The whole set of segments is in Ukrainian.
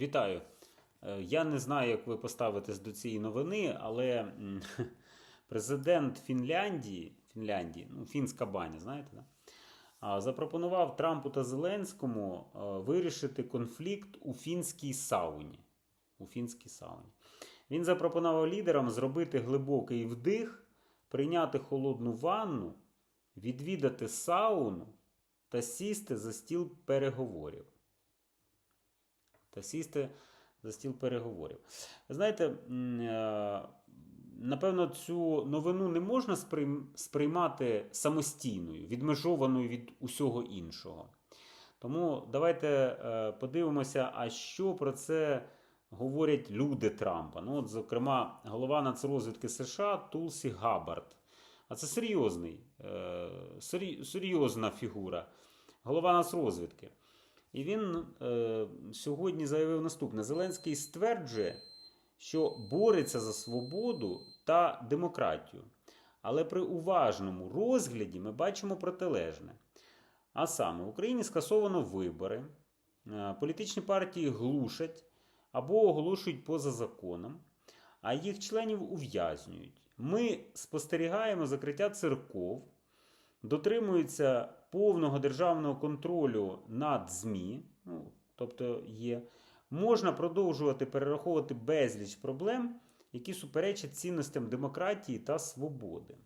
Вітаю. Е, Я не знаю, як ви поставитесь до цієї новини, але президент Фінляндії, Фінляндії, ну, фінська баня, знаєте, да? запропонував Трампу та Зеленському е, вирішити конфлікт у фінській сауні. У фінській сауні. Він запропонував лідерам зробити глибокий вдих, прийняти холодну ванну, відвідати сауну та сісти за стіл переговорів та сісти за стіл переговорів. Знаєте, е, напевно, цю новину не можна сприймати самостійною, відмежованою від усього іншого. Тому давайте е, подивимося, а що про це говорять люди Трампа. Ну, от, зокрема, голова нацрозвідки США Тулсі Габбард. А це серйозний, е, серйозна фігура. Голова нацрозвідки. І він е, сьогодні заявив наступне: Зеленський стверджує, що бореться за свободу та демократію. Але при уважному розгляді ми бачимо протилежне. А саме, в Україні скасовано вибори, е, політичні партії глушать або оголошують поза законом, а їх членів ув'язнюють. Ми спостерігаємо закриття церков, дотримуються повного державного контролю над ЗМІ, ну, тобто є, можна продовжувати перераховувати безліч проблем, які суперечать цінностям демократії та свободи.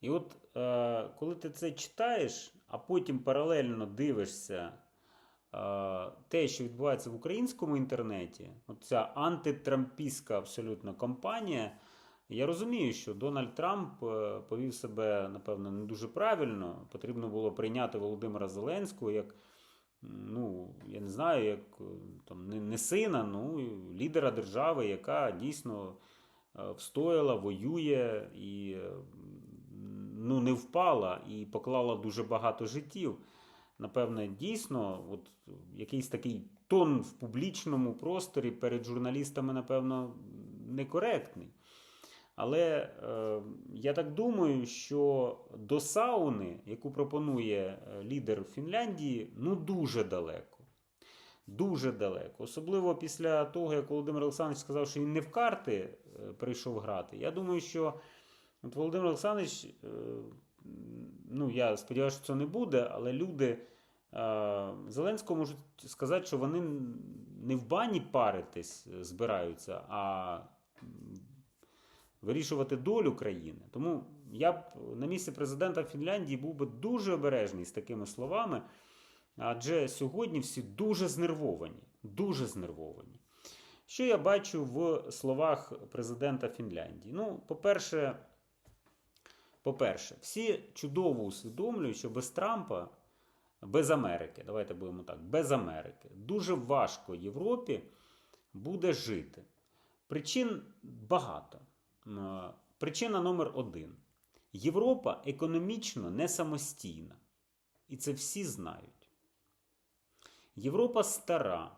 І от е, коли ти це читаєш, а потім паралельно дивишся е, те, що відбувається в українському інтернеті, ця антитрампістська абсолютно кампанія, я розумію, що Дональд Трамп е, повів себе, напевно, не дуже правильно. Потрібно було прийняти Володимира Зеленського як, ну, я не знаю, як е, там, не, не сина, ну, лідера держави, яка дійсно е, встояла, воює і ну, не впала і поклала дуже багато життів. Напевне, дійсно, от якийсь такий тон в публічному просторі перед журналістами, напевно, некоректний. Але е, я так думаю, що до сауни, яку пропонує е, лідер Фінляндії, ну дуже далеко. Дуже далеко. Особливо після того, як Володимир Олександрович сказав, що він не в карти е, прийшов грати. Я думаю, що от Володимир Олександрович, е, ну я сподіваюся, що це не буде, але люди е, Зеленського можуть сказати, що вони не в бані паритись збираються, а вирішувати долю країни. Тому я б на місці президента Фінляндії був би дуже обережний з такими словами, адже сьогодні всі дуже знервовані. Дуже знервовані. Що я бачу в словах президента Фінляндії? Ну, по-перше, по-перше, всі чудово усвідомлюють, що без Трампа, без Америки, давайте будемо так, без Америки, дуже важко Європі буде жити. Причин багато. М, Причина номер один: Європа економічно не самостійна. І це всі знають. Європа стара,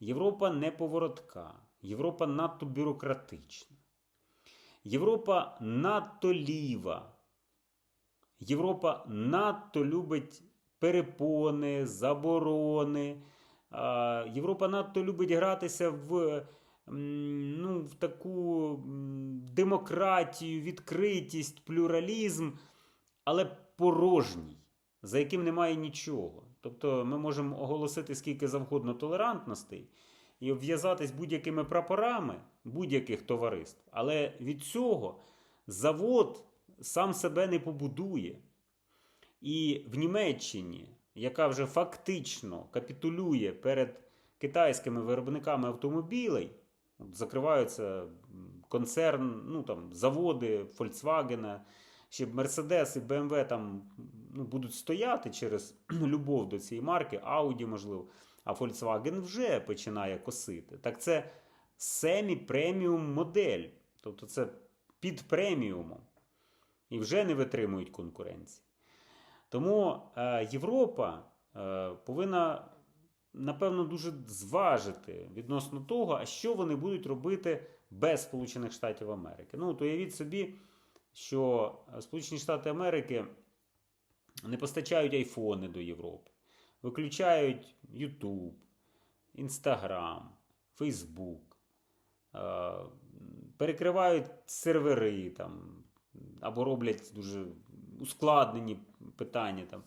Європа неповоротка, Європа надто бюрократична, Європа надто ліва, Європа надто любить перепони, заборони. Європа надто любить гратися в ну, в таку демократію, відкритість, плюралізм, але порожній, за яким немає нічого. Тобто ми можемо оголосити скільки завгодно толерантностей і обв'язатись будь-якими прапорами будь-яких товариств, але від цього завод сам себе не побудує. І в Німеччині, яка вже фактично капітулює перед китайськими виробниками автомобілей, закриваються концерн, ну там заводи Volkswagen, ще Mercedes і BMW там ну, будуть стояти через любов до цієї марки, Audi, можливо, а Volkswagen вже починає косити. Так це семі преміум модель, тобто це під преміумом. І вже не витримують конкуренції. Тому е, Європа е, повинна, напевно, дуже зважити відносно того, а що вони будуть робити без Сполучених Штатів Америки. Ну, то уявіть собі, що Сполучені Штати Америки не постачають айфони до Європи. виключають YouTube, Instagram, Facebook, е, перекривають сервери там, або роблять дуже ускладнені питання. Там.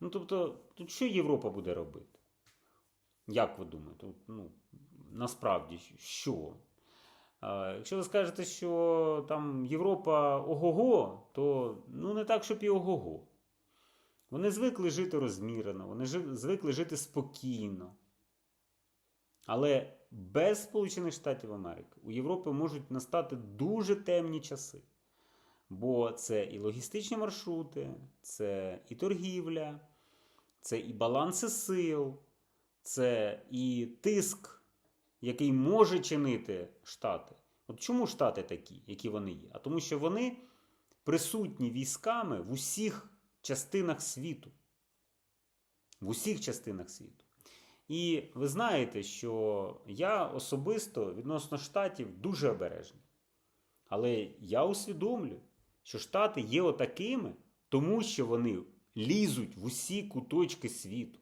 Ну, тобто, тут що Європа буде робити? Як ви думаєте? Ну, насправді, що? Якщо ви скажете, що там Європа ого-го, то ну не так, щоб і ого-го. Вони звикли жити розмірено, вони звикли жити спокійно. Але без Сполучених Штатів Америки у Європи можуть настати дуже темні часи. Бо це і логістичні маршрути, це і торгівля, це і баланси сил, це і тиск, який може чинити Штати. От чому Штати такі, які вони є? А тому, що вони присутні військами в усіх частинах світу. В усіх частинах світу. І ви знаєте, що я особисто відносно штатів дуже обережний. Але я усвідомлюю, що Штати є отакими, тому що вони лізуть в усі куточки світу.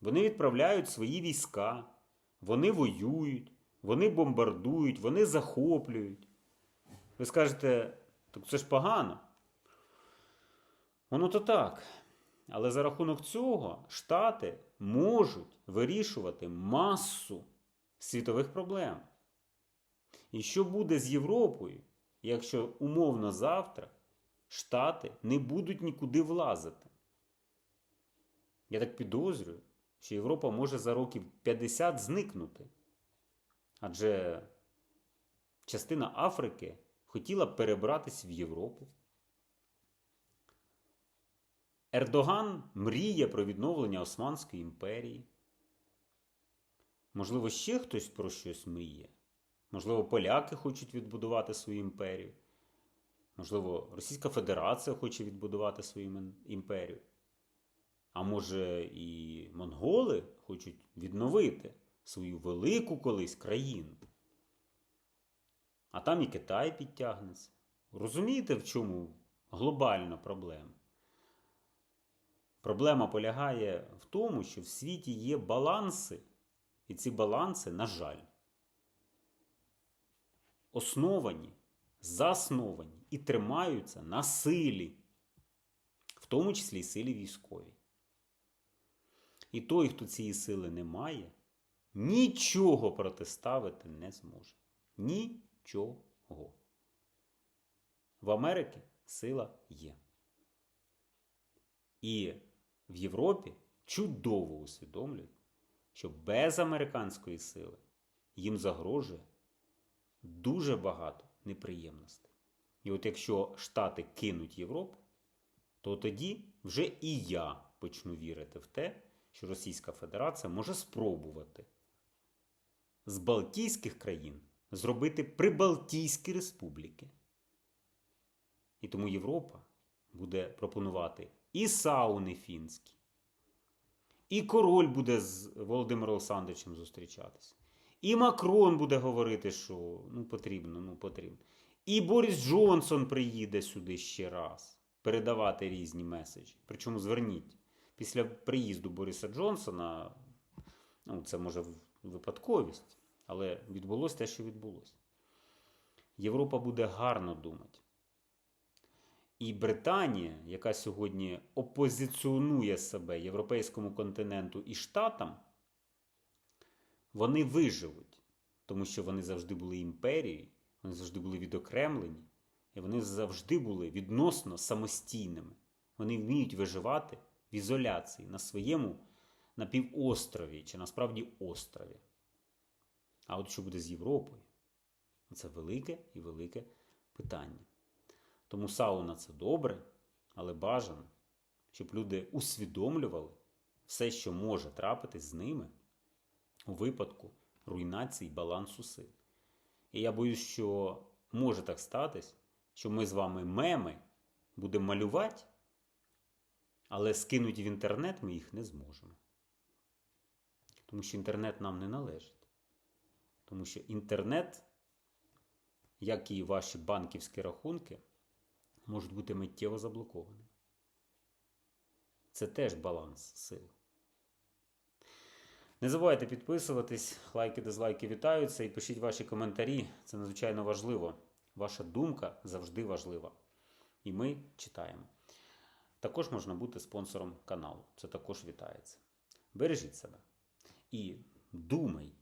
Вони відправляють свої війська, вони воюють, вони бомбардують, вони захоплюють. Ви скажете, так це ж погано. Воно то так. Але за рахунок цього Штати можуть вирішувати масу світових проблем. І що буде з Європою, якщо умовно завтра Штати не будуть нікуди влазити? Я так підозрюю, що Європа може за років 50 зникнути. Адже частина Африки хотіла перебратись в Європу. Ердоган мріє про відновлення Османської імперії. Можливо, ще хтось про щось мріє. Можливо, поляки хочуть відбудувати свою імперію. Можливо, Російська Федерація хоче відбудувати свою імперію. А може, і монголи хочуть відновити свою велику колись країну. А там і Китай підтягнеться. Розумієте, в чому глобальна проблема? Проблема полягає в тому, що в світі є баланси, і ці баланси, на жаль, основані, засновані і тримаються на силі, в тому числі й силі військовій. І той, хто цієї сили не має, нічого протиставити не зможе. Нічого. В Америці сила є. І в Європі чудово усвідомлюють, що без американської сили їм загрожує дуже багато неприємностей. І от якщо Штати кинуть Європу, то тоді вже і я почну вірити в те, що Російська Федерація може спробувати з Балтійських країн зробити Прибалтійські республіки. І тому Європа буде пропонувати і сауни фінські, і король буде з Володимиром Олександровичем зустрічатися. І Макрон буде говорити, що ну потрібно, ну потрібно. І Борис Джонсон приїде сюди ще раз передавати різні меседжі. Причому зверніть, після приїзду Бориса Джонсона, ну це може випадковість, але відбулося те, що відбулося. Європа буде гарно думати. І Британія, яка сьогодні опозиціонує себе європейському континенту і Штатам, вони виживуть, тому що вони завжди були імперією, вони завжди були відокремлені, і вони завжди були відносно самостійними. Вони вміють виживати в ізоляції на своєму напівострові чи насправді острові. А от що буде з Європою? Це велике і велике питання. Тому сауна це добре, але бажано, щоб люди усвідомлювали все, що може трапитись з ними у випадку руйнації балансу сил. І я боюсь, що може так статись, що ми з вами меми будемо малювати, але скинути в інтернет ми їх не зможемо. Тому що інтернет нам не належить. Тому що інтернет, як і ваші банківські рахунки, можуть бути миттєво заблоковані. Це теж баланс сил. Не забувайте підписуватись, лайки, дизлайки вітаються і пишіть ваші коментарі. Це надзвичайно важливо. Ваша думка завжди важлива. І ми читаємо. Також можна бути спонсором каналу. Це також вітається. Бережіть себе і думай